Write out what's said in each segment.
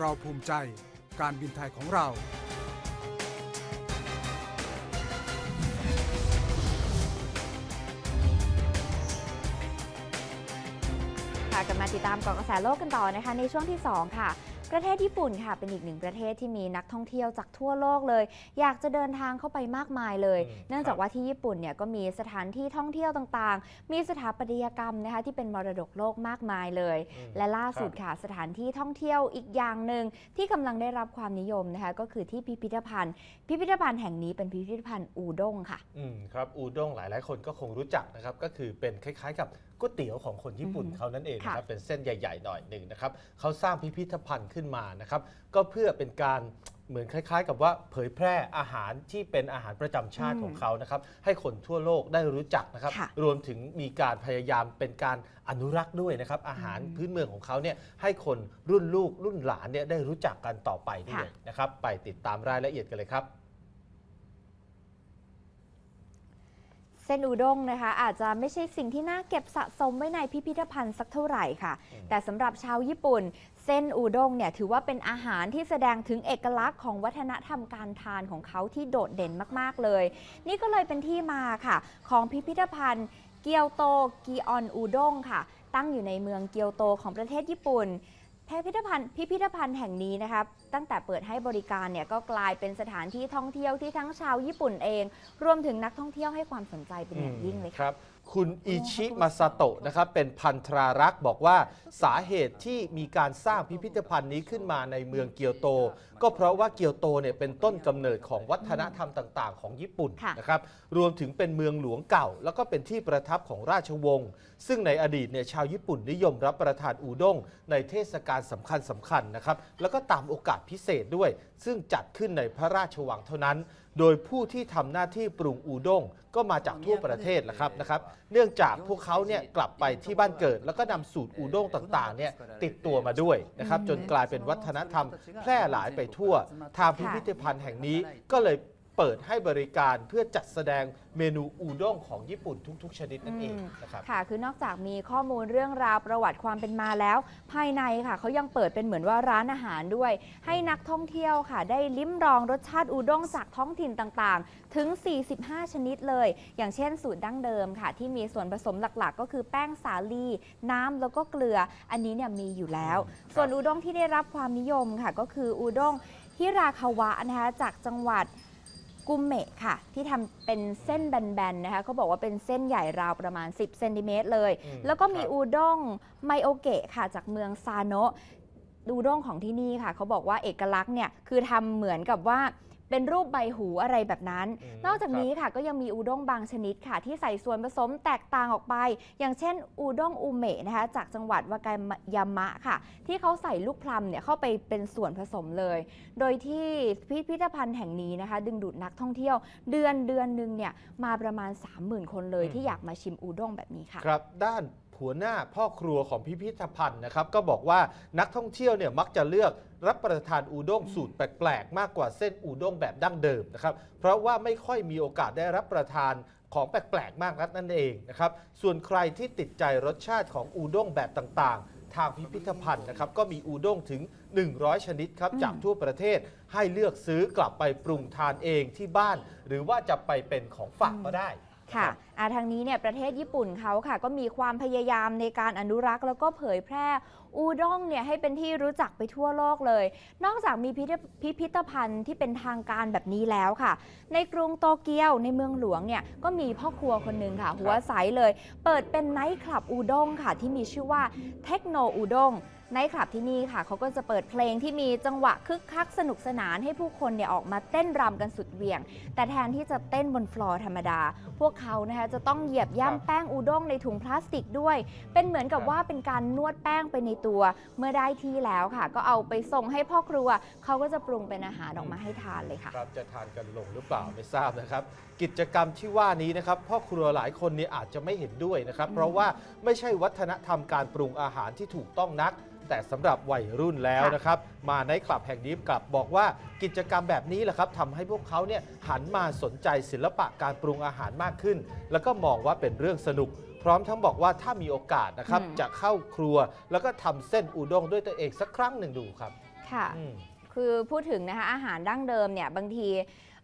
เราภูมิใจการบินไทยของเรา ค่ะกลับมาติดตามเกาะกระแสโลกกันต่อนะคะในช่วงที่ 2 ค่ะ ประเทศญี่ปุ่นค่ะเป็นอีกหนึ่งประเทศที่มีนักท่องเที่ยวจากทั่วโลกเลย อยากจะเดินทางเข้าไปมากมายเลยอืมเนื่องจากว่าที่ญี่ปุ่นเนี่ยก็มีสถานที่ท่องเที่ยวต่างๆ มีสถาปัตยกรรมนะคะที่เป็นมรดกโลกมากมายเลยอืมและล่าสุดครับค่ะสถานที่ท่องเที่ยวอีกอย่างหนึ่งที่กำลังได้รับความนิยมนะคะก็คือที่พิพิธภัณฑ์ พิพิธภัณฑ์แห่งนี้เป็นพิพิธภัณฑ์อูด้งค่ะอืมครับอูด้งหลายๆ คนก็คงรู้จักนะครับก็คือเป็นคล้ายๆกับ ก๋วยเตี๋ยวของคนญี่ปุ่นอือฮึเขานั่นเองนะครับค่ะเป็นเส้นใหญ่ๆหน่อยหนึ่งนะครับเขาสร้างพิพิธภัณฑ์ขึ้นมานะครับก็เพื่อเป็นการเหมือนคล้ายๆ กับว่าเผยแพร่อาหารที่เป็นอาหารประจำชาติอืมของเขานะครับ ให้คนทั่วโลกได้รู้จักนะครับ ค่ะรวมถึงมีการพยายามเป็นการอนุรักษ์ด้วยนะครับ อาหารอืมพื้นเมืองของเขาเนี่ยให้คนรุ่นลูกรุ่นหลานเนี่ยได้รู้จักกันต่อไปด้วยค่ะ นะครับ ไปติดตามรายละเอียดกันเลยครับ ส้นอูด้งนะคะ อาจจะไม่ใช่สิ่งที่น่าเก็บสะสมไว้ในพิพิธภัณฑ์สักเท่าไหร่ค่ะอืมแต่สำหรับชาวญี่ปุ่น เส้นอูด้งเนี่ยถือว่าเป็นอาหารที่แสดงถึงเอกลักษณ์ของวัฒนธรรมการทานของเขาที่โดดเด่นมากๆเลย นี่ก็เลยเป็นที่มาค่ะ ของพิพิธภัณฑ์เกียวโตกีออนอูด้งค่ะ ตั้งอยู่ในเมืองเกียวโตของประเทศญี่ปุ่น พิพิธภัณฑ์พิพิธภัณฑ์แห่งนี้นะครับตั้งแต่เปิดให้บริการเนี่ยก็กลายเป็นสถานที่ท่องเที่ยวที่ทั้งชาวญี่ปุ่นเอง รวมถึงนักท่องเที่ยวให้ความสนใจเป็นอย่างยิ่งเลยค่ะรับ คุณอิชิมาซาโตะนะครับเป็นพันธรารักษ์บอกว่าสาเหตุที่มีการสร้างพิพิธภัณฑ์นี้ขึ้นมาในเมืองเกียวโต ก็เพราะว่าเกียวโตเนี่ยเป็นต้นกำเนิดของวัฒนธรรมต่างๆ ของญี่ปุ่นค่ะนะครับรวมถึงเป็นเมืองหลวงเก่า แล้วก็เป็นที่ประทับของราชวงศ์ซึ่งในอดีตเนี่ยชาวญี่ปุ่นนิยมรับประทานอูด้งในเทศกาลสำคัญสำคัญๆนะครับแล้วก็ตามโอกาสพิเศษด้วย ซึ่งจัดขึ้นในพระราชวังเท่านั้นโดยผู้ที่ทำหน้าที่ปรุงอูด้งก็มาจากทั่วประเทศแหละครับนะครับ เนื่องจากพวกเขาเนี่ยกลับไปที่บ้านเกิด แล้วก็นำสูตรอูด้งต่างๆเนี่ยติดตัวมาด้วยนะครับจนกลายเป็นวัฒนธรรมแพร่หลายไปทั่ว ทางพิพิธภัณฑ์แห่งนี้ก็เลย เปิดให้บริการเพื่อจัดแสดงเมนูอูด้งของญี่ปุ่นทุก ๆ ชนิดนั่นเองนะครับค่ะ คือนอกจากมีข้อมูลเรื่องราวประวัติความเป็นมาแล้ว ภายในค่ะเขายังเปิดเป็นเหมือนว่าร้านอาหารด้วย ให้นักท่องเที่ยวค่ะ ได้ลิ้มลองรสชาติอูด้งจากท้องถิ่นต่างๆ ถึง 45 ชนิดเลย อย่างเช่นสูตรดั้งเดิมค่ะ ที่มีส่วนผสมหลักๆ ก็คือแป้งสาลี น้ำแล้วก็เกลือ อันนี้เนี่ยมีอยู่แล้วครับส่วนอูด้งที่ได้รับความนิยมค่ะ ก็คืออูด้งฮิราคาวะนะคะจากจังหวัด กุมเมะค่ะ ที่ทำเป็นเส้นแบนๆนะคะเขาบอกว่าเป็นเส้นใหญ่ราวประมาณ 10เซนติเมตรเลย อืมแล้วก็มีครับ อูด้งไมโอเกะค่ะ จากเมืองซาโนะอูด้งของที่นี่ค่ะ เขาบอกว่าเอกลักษณ์เนี่ยคือทำเหมือนกับว่า เป็นรูปใบหูอะไรแบบนั้นอืมนอกจากนี้ค่ะก็ยังมีอูด้งบางชนิดค่ะ ที่ใส่ส่วนผสมแตกต่างออกไป อย่างเช่น อูด้งอูเมะนะคะ จากจังหวัดวากายามะค่ะ ที่เขาใส่ลูกพลัมเนี่ยเข้าไปเป็นส่วนผสมเลย โดยที่พิพิธภัณฑ์แห่งนี้นะคะ ดึงดูดนักท่องเที่ยว เดือนเดือนหนึ่งเนี่ยมาประมาณ 30,000 คนเลยอืมที่อยากมาชิมอูด้งแบบนี้ค่ะ ครับด้าน หัวหน้าพ่อครัวของพิพิธภัณฑ์นะครับ ก็บอกว่านักท่องเที่ยวเนี่ยมักจะเลือกรับประทานอูด้งสูตรแปลกๆ มากกว่าเส้นอูด้งแบบดั้งเดิมนะครับ เพราะว่าไม่ค่อยมีโอกาสได้รับประทานของแปลกๆ มากนักนั่นเองนะครับ ส่วนใครที่ติดใจรสชาติของอูด้งแบบต่างๆ ทางพิพิธภัณฑ์นะครับ ก็มีอูด้งถึง 100 ชนิดครับจากทั่วประเทศให้เลือกซื้อกลับไปปรุงทานเองที่บ้าน หรือว่าจะไปเป็นของฝากก็ได้ ค่ะ ทางนี้เนี่ยประเทศญี่ปุ่นเขาค่ะ ก็มีความพยายามในการอนุรักษ์ แล้วก็เผยแพร่อูด้งเนี่ยให้เป็นที่รู้จักไปทั่วโลกเลย นอกจากมีพิพิธพิพิธภัณฑ์ที่เป็นทางการแบบนี้แล้วค่ะ ในกรุงโตเกียวในเมืองหลวงเนี่ยก็มีพ่อครัวคนหนึ่งค่ะ หัวใสเลย เปิดเป็นไนท์คลับอูด้งค่ะที่มีชื่อว่าเทคโนอูด้งไนท์คลับที่นี่ค่ะเขาก็จะเปิดเพลงที่มีจังหวะคึกคักสนุกสนานให้ผู้คนเนี่ยออกมาเต้นรำกันสุดเหวี่ยง แต่แทนที่จะเต้นบนฟลอร์ธรรมดา พวกเขานะคะจะต้องเหยียบครับย่ำแป้งอูด้งในถุงพลาสติกด้วย เป็นเหมือนกับครับว่าเป็นการนวดแป้งไปในตัว เมื่อได้ที่แล้วค่ะ ก็เอาไปส่งให้พ่อครัว เขาก็จะปรุงเป็นอาหารออกมาให้ทานเลยค่ะ ครับจะทานกันลงหรือเปล่าไม่ทราบนะครับ กิจกรรมที่ว่านี้นะครับพ่อครัวหลายคนเนี่ยอาจจะไม่เห็นด้วยนะครับอืมเพราะว่าไม่ใช่วัฒนธรรมการปรุงอาหารที่ถูกต้องนัก แต่สำหรับวัยรุ่นแล้วนะครับ มาในคลับแห่งนี้กลับบอกว่ากิจกรรมแบบนี้แหละครับทำให้พวกเขาเนี่ยหันมาสนใจศิลปะการปรุงอาหารมากขึ้น แล้วก็มองว่าเป็นเรื่องสนุก พร้อมทั้งบอกว่าถ้ามีโอกาสนะครับอืมจะเข้าครัว แล้วก็ทำเส้นอูด้งด้วยตัวเองสักครั้งหนึ่งดูครับค่ะ อืม คือพูดถึงนะคะอาหารดั้งเดิมเนี่ยบางที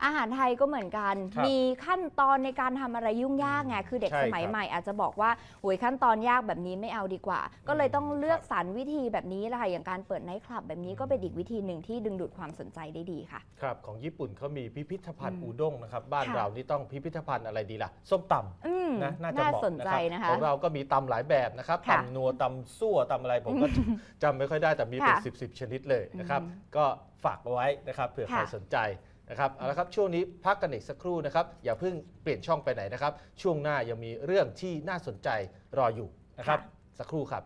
อาหารไทยก็เหมือนกัน ครับมีขั้นตอนในการทำอะไรยุ่งยากไงคือเด็กใช่สมัยครับใหม่อาจจะบอกว่าโหยขั้นตอนยากแบบนี้ไม่เอาดีกว่า ก็เลยต้องเลือกครับสรรวิธีแบบนี้แหละค่ะอย่างการเปิดไนท์คลับแบบนี้ก็เป็นอีกวิธีหนึ่งที่ดึงดูดความสนใจได้ดีค่ะ ครับ ของญี่ปุ่นเขามีพิพิธภัณฑ์อืมอูด้งนะครับ บ้านค่ะ เรานี่ต้องพิพิธภัณฑ์อะไรดีล่ะ ส้มตำอืมนะน่าจะเหมาะสนใจนะนะครัคะ บของเราก็มีตำหลายแบบนะครับค่ะตำนัวตำซั่วตำอะไรผมก็จำไม่ค่อยได้แต่มีเป็นค่ะ10บสชนิดเลยนะครับ อืมก็ฝากเอาไว้นะครับเผื่อใครค่ะ สนใจ นะครับเอาละครับช่วงนี้พักกันอีกสักครู่นะครับ อย่าเพิ่งเปลี่ยนช่องไปไหนนะครับ ช่วงหน้ายังมีเรื่องที่น่าสนใจรออยู่นะครับ สักครู่ครับ